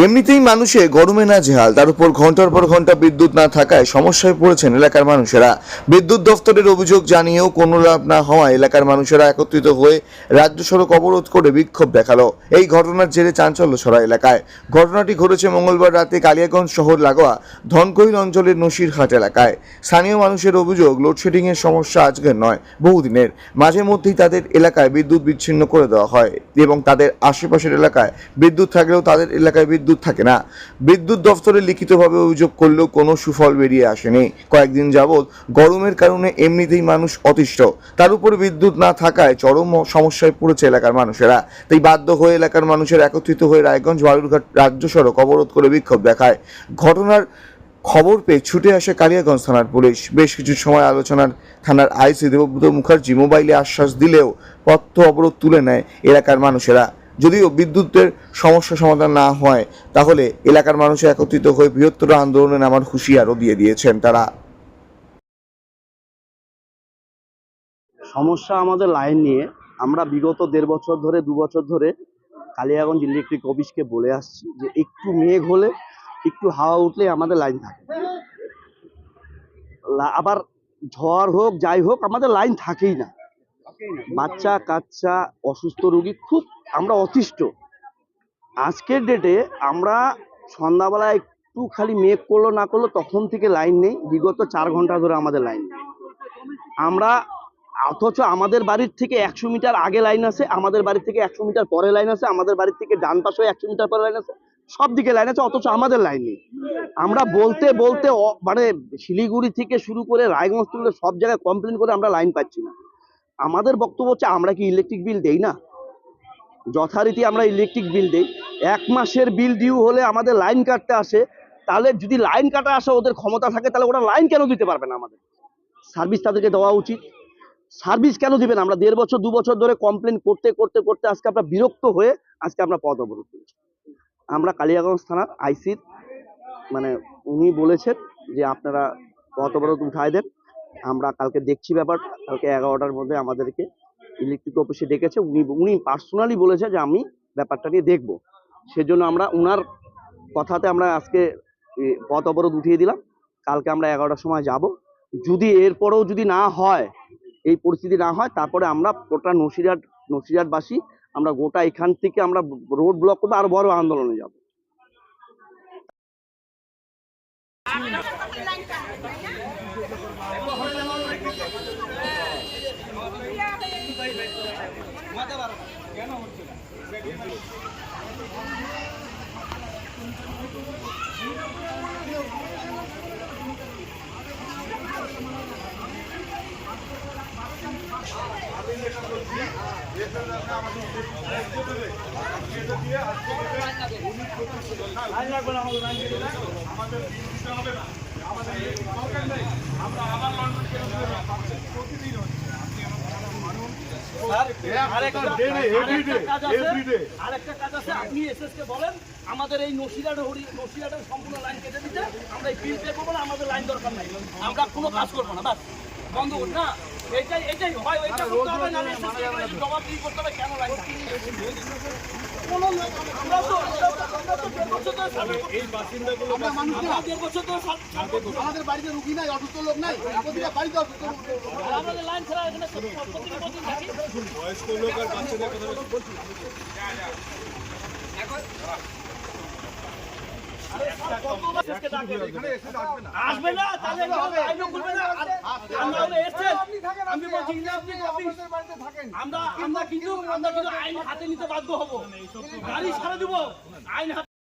এমনিতেই মানুষে গরমে না জেহাল, তার উপর ঘণ্টার পর ঘণ্টা বিদ্যুৎ না থাকায় সমস্যায় পড়েছেন এলাকার মানুষেরা। বিদ্যুৎ দফতরের অভিযোগ জানিয়েও কোনো লাভ না হওয়ায় এলাকার মানুষেরা একত্রিত হয়ে রাজ্য সড়ক অবরোধ করে বিক্ষোভ দেখাল। এই ঘটনার জেরে চাঞ্চল্য ছড়া এলাকায়। ঘটনাটি ঘটেছে মঙ্গলবার রাতে কালিয়াগঞ্জ শহর লাগোয়া ধনকৈল অঞ্চলের নসিরহাট এলাকায়। স্থানীয় মানুষের অভিযোগ, লোডশেডিংয়ের সমস্যা আজকের নয়, বহুদিনের। মাঝে মধ্যেই তাদের এলাকায় বিদ্যুৎ বিচ্ছিন্ন করে দেওয়া হয় এবং তাদের আশেপাশের এলাকায় বিদ্যুৎ থাকলেও তাদের এলাকায় বিদ্যুৎ থাকে না। বিদ্যুৎ দফতরে লিখিতভাবে অভিযোগ করলেও কোনো সুফল বেরিয়ে আসেনি। কয়েকদিন যাবৎ গরমের কারণে এমনিতেই মানুষ অতিষ্ঠ। তার উপর বিদ্যুৎ না থাকায় চরম সমস্যায় পড়েছে এলাকার মানুষেরা। তাই বাধ্য হয়ে এলাকার মানুষের একত্রিত হয়ে রায়গঞ্জ বালুরঘাট রাজ্য সড়ক অবরোধ করে বিক্ষোভ দেখায়। ঘটনার খবর পেয়ে ছুটে আসে কালিয়াগঞ্জ থানার পুলিশ। বেশ কিছু সময় আলোচনার থানার আইসি দেবব্রত মুখার্জি মোবাইলে আশ্বাস দিলেও পথ অবরোধ তুলে নেয় এলাকার মানুষেরা। যদিও বিদ্যুতের সমস্যা সমাধান না হয়, তাহলে এলাকার মানুষ একত্রিত হয়ে বৃহত্তর আন্দোলনে নামার হুঁশিয়ারও দিয়ে দিয়েছেন তারা। সমস্যা আমাদের লাইন নিয়ে আমরা বিগত দেড় বছর ধরে, দু বছর ধরে কালিয়াগঞ্জ ইলেকট্রিক অফিসকে বলে আসছি যে একটু মেঘ হলে, একটু হাওয়া উঠলে আমাদের লাইন থাকে। আবার ঝড় হোক, যাই হোক, আমাদের লাইন থাকেই না। বাচ্চা, কাচ্চা, অসুস্থ রোগী খুব আমরা অতিষ্ঠ। আজকের ডেটে আমরা সন্ধ্যাবেলা একটু খালি মেঘ করল না করল তখন থেকে লাইন নেই। বিগত চার ঘণ্টা ধরে আমাদের লাইন নেই। আমরা অথচ আমাদের বাড়ির থেকে একশো মিটার আগে লাইন আছে, আমাদের বাড়ির থেকে একশো মিটার পরে লাইন আছে, আমাদের বাড়ির থেকে ডান পাশে একশো মিটার পরে লাইন আছে, সব দিকে লাইন আছে, অথচ আমাদের লাইন নেই। আমরা বলতে বলতে মানে শিলিগুড়ি থেকে শুরু করে রায়গঞ্জ থেকে সব জায়গায় কমপ্লেন করে আমরা লাইন পাচ্ছি না। আমাদের বক্তব্য হচ্ছে, আমরা কি ইলেকট্রিক বিল দেই না? যথারীতি আমরা ইলেকট্রিক বিল দিই। এক মাসের বিল ডিউ হলে আমাদের লাইন কাটতে আসে। তাহলে যদি লাইন কাটা আসে, ওদের ক্ষমতা থাকে, তাহলে ওরা লাইন কেন দিতে পারবে না আমাদের? সার্ভিস তাদেরকে দেওয়া উচিত। সার্ভিস কেন দিবেন আমরা দেড় বছর, দু বছর ধরে কমপ্লেন করতে করতে করতে আজকে আমরা বিরক্ত হয়ে আজকে আমরা পদ অবরোধ করেছি। আমরা কালিয়াগঞ্জ থানার আইসির মানে উনি বলেছেন যে আপনারা পথ অবরোধ উঠায় দেন। আমরা কালকে দেখছি ব্যাপার, কালকে এগারোটার মধ্যে আমাদেরকে ইলেকট্রিক অফিসে ডেকেছে, উনি উনি পার্সোনালি বলেছে যে আমি ব্যাপারটা নিয়ে দেখব। সেজন্য আমরা উনার কথাতে আমরা আজকে পথ অবরোধ উঠিয়ে দিলাম। কালকে আমরা এগারোটার সময় যাব। যদি এরপরেও যদি না হয়, এই পরিস্থিতি না হয়, তারপরে আমরা গোটা নসিরহাট, নসিরহাটবাসী আমরা গোটা এখান থেকে আমরা রোড ব্লক করব, আরও বড় আন্দোলনে যাব। কেন হচ্ছে না। আমাদের আমাদের আমরা আবার লন্ডন প্রতিদিন হচ্ছে। আরেকটা কাজ আছে বলেন আমাদের এই নসিরাট হরি নসিরাটের সম্পূর্ণ লাইন কেটে দিতে আমরা বিল পে করব আমাদের লাইন দরকার নাই আমরা কোনো কাজ করব না বাস বন্ধ করুন না এটাই এটাই হয় এটা করতে করতে হবে কেন লাইন আমাদের বাড়িতে রুগী নাই অসুস্থ লোক নাই প্রতিটা বাড়িতে অসুস্থ লোক আর আমাদের লাইন ছাড়া এখানে প্রত্যেক প্রতিদিন থাকি আসবে না, তাহলে লাইনও খুলবে না। আর আমরা হলে এসছেন আমি বলছি ইলেকট্রিক অফিস বাড়িতে থাকেন আমরা আমরা কিন্তু আমরা কিন্তু আইন হাতে নিতে বাধ্য হব। গাড়ি ছাড়া দিব। আইন